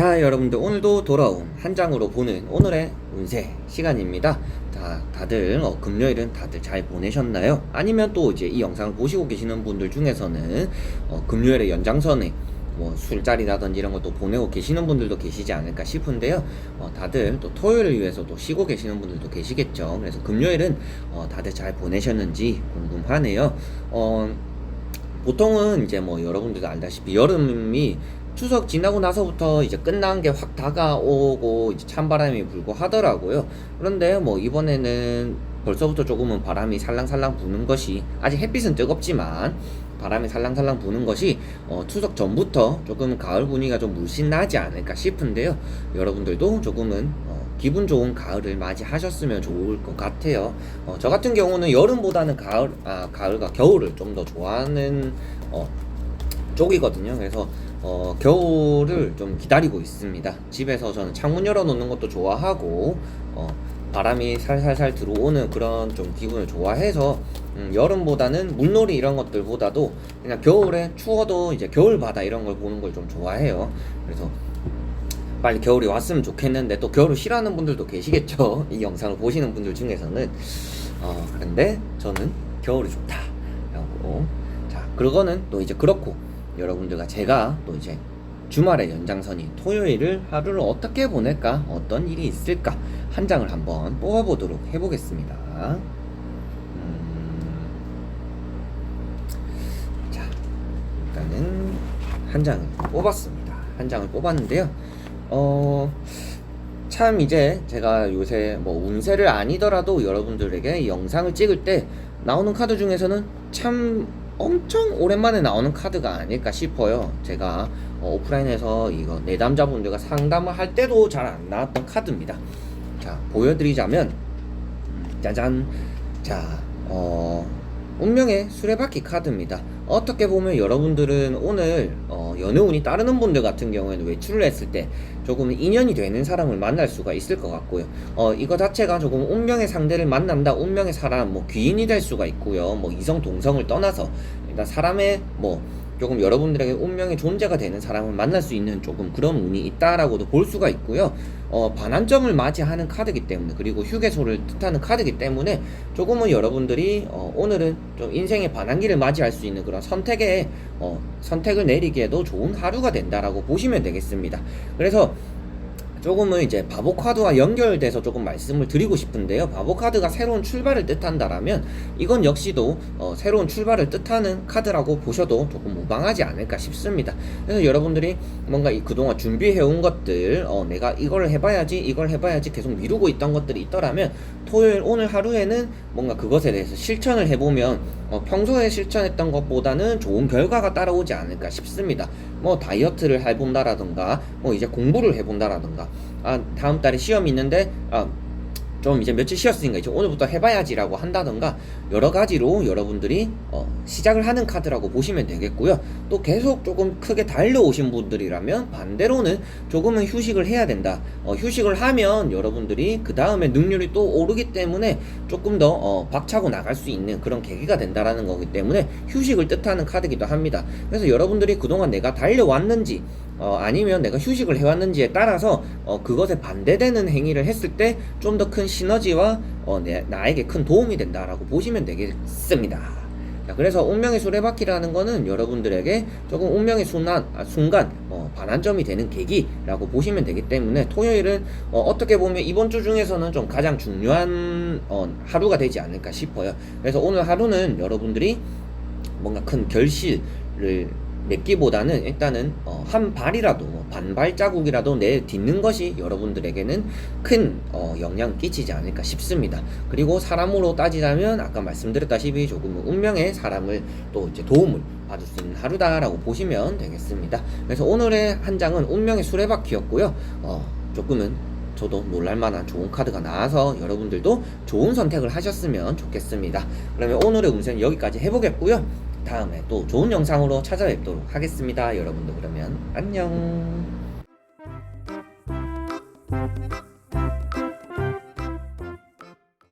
자 여러분들 오늘도 돌아온 한 장으로 보는 오늘의 운세 시간입니다. 자 다들 어, 금요일은 다들 잘 보내셨나요? 아니면 또 이제 이 영상을 보시고 계시는 분들 중에서는 어, 금요일에 연장선에 뭐 술자리라든지 이런 것도 보내고 계시는 분들도 계시지 않을까 싶은데요. 어, 다들 또 토요일을 위해서 또 쉬고 계시는 분들도 계시겠죠. 그래서 금요일은 어, 다들 잘 보내셨는지 궁금하네요. 어, 보통은 이제 뭐 여러분들도 알다시피 여름이 추석 지나고 나서부터 이제 끝난 게 확 다가오고 이제 찬바람이 불고 하더라고요. 그런데 뭐 이번에는 벌써부터 조금은 바람이 살랑살랑 부는 것이 아직 햇빛은 뜨겁지만 바람이 살랑살랑 부는 것이 어, 추석 전부터 조금 가을 분위기가 좀 물씬 나지 않을까 싶은데요. 여러분들도 조금은 어, 기분 좋은 가을을 맞이하셨으면 좋을 것 같아요. 어, 저 같은 경우는 여름보다는 가을, 아, 가을과 겨울을 좀 더 좋아하는 어, 쪽이거든요. 그래서 어, 겨울을 좀 기다리고 있습니다. 집에서 저는 창문 열어놓는 것도 좋아하고 어, 바람이 살살살 들어오는 그런 좀 기분을 좋아해서 음, 여름보다는 물놀이 이런 것들보다도 그냥 겨울에 추워도 이제 겨울 바다 이런 걸 보는 걸 좀 좋아해요. 그래서 빨리 겨울이 왔으면 좋겠는데 또 겨울을 싫어하는 분들도 계시겠죠. 이 영상을 보시는 분들 중에서는 어, 그런데 저는 겨울이 좋다라고 자 그거는 또 이제 그렇고 여러분들과 제가 또 이제 주말의 연장선인 토요일을 하루를 어떻게 보낼까 어떤 일이 있을까 한 장을 한번 뽑아보도록 해보겠습니다. 음, 자 일단은 한 장을 뽑았습니다. 한 장을 뽑았는데요. 어. 참 이제 제가 요새 뭐 운세를 아니더라도 여러분들에게 이 영상을 찍을 때 나오는 카드 중에서는 참 엄청 오랜만에 나오는 카드가 아닐까 싶어요. 제가 어, 오프라인에서 이거 내담자분들과 상담을 할 때도 잘 안 나왔던 카드입니다. 자 보여드리자면 짜잔 자 어, 운명의 수레바퀴 카드입니다. 어떻게 보면 여러분들은 오늘 어, 연애운이 따르는 분들 같은 경우에는 외출을 했을 때 조금 인연이 되는 사람을 만날 수가 있을 것 같고요. 어, 이거 자체가 조금 운명의 상대를 만난다, 운명의 사람, 뭐 귀인이 될 수가 있고요. 뭐 이성 동성을 떠나서 일단 사람의 뭐 조금 여러분들에게 운명의 존재가 되는 사람을 만날 수 있는 조금 그런 운이 있다라고도 볼 수가 있고요. 어, 반환점을 맞이하는 카드기 때문에 그리고 휴게소를 뜻하는 카드기 때문에 조금은 여러분들이 어, 오늘은 좀 인생의 반환기를 맞이할 수 있는 그런 선택에 어, 선택을 내리기에도 좋은 하루가 된다라고 보시면 되겠습니다. 그래서 조금은 이제 바보 카드와 연결돼서 조금 말씀을 드리고 싶은데요. 바보 카드가 새로운 출발을 뜻한다라면 이건 역시도 어, 새로운 출발을 뜻하는 카드라고 보셔도 조금 무방하지 않을까 싶습니다. 그래서 여러분들이 뭔가 이 그동안 준비해온 것들, 어, 내가 이걸 해봐야지, 이걸 해봐야지 계속 미루고 있던 것들이 있더라면 토요일 오늘 하루에는 뭔가 그것에 대해서 실천을 해보면 어, 평소에 실천했던 것보다는 좋은 결과가 따라오지 않을까 싶습니다. 뭐 다이어트를 해본다라든가, 뭐 이제 공부를 해본다라든가, 아 다음 달에 시험이 있는데 아. 좀 이제 며칠 쉬었으니까 이제 오늘부터 해봐야지라고 한다던가 여러 가지로 여러분들이 어, 시작을 하는 카드라고 보시면 되겠고요. 또 계속 조금 크게 달려오신 분들이라면 반대로는 조금은 휴식을 해야 된다. 어, 휴식을 하면 여러분들이 그 다음에 능률이 또 오르기 때문에 조금 더 어, 박차고 나갈 수 있는 그런 계기가 된다라는 거기 때문에 휴식을 뜻하는 카드기도 합니다. 그래서 여러분들이 그동안 내가 달려왔는지 어, 아니면 내가 휴식을 해왔는지에 따라서 어, 그것에 반대되는 행위를 했을 때 좀 더 큰 시너지와 어, 내, 나에게 큰 도움이 된다라고 보시면 되겠습니다. 자, 그래서 운명의 수레바퀴라는 거는 여러분들에게 조금 운명의 순간, 아, 순간 어, 반환점이 되는 계기라고 보시면 되기 때문에 토요일은 어, 떻게 보면 이번 주 중에서는 좀 가장 중요한 어, 하루가 되지 않을까 싶어요. 그래서 오늘 하루는 여러분들이 뭔가 큰 결실을 맺기보다는 일단은 어, 한 발이라도 뭐 반발 자국이라도 내딛는 것이 여러분들에게는 큰 어, 영향 끼치지 않을까 싶습니다. 그리고 사람으로 따지자면 아까 말씀드렸다시피 조금 운명의 사람을 또 이제 도움을 받을 수 있는 하루다라고 보시면 되겠습니다. 그래서 오늘의 한 장은 운명의 수레바퀴였고요. 어, 조금은 저도 놀랄만한 좋은 카드가 나와서 여러분들도 좋은 선택을 하셨으면 좋겠습니다. 그러면 오늘의 운세는 여기까지 해보겠고요. 다음에 또 좋은 영상으로 찾아뵙도록 하겠습니다. 여러분들 그러면 안녕.